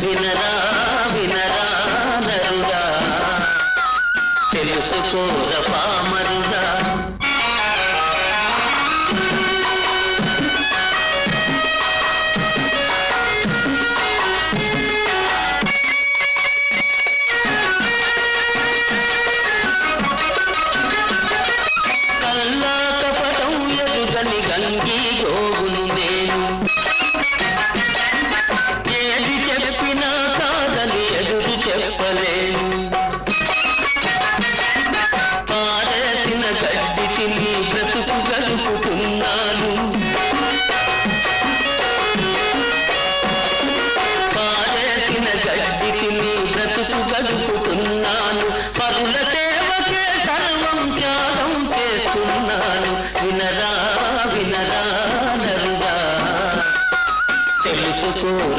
వినరా వినరా నరుగా తెలుసుకోర పామరుగా గంగీ గోగులునే జీవించి నీ బ్రతుకు గడుపుతున్నాను. పరుల సేవకే సర్వం త్యాగం చేస్తున్నాను. వినరా వినరా నరుడా. తెలుసుకోరా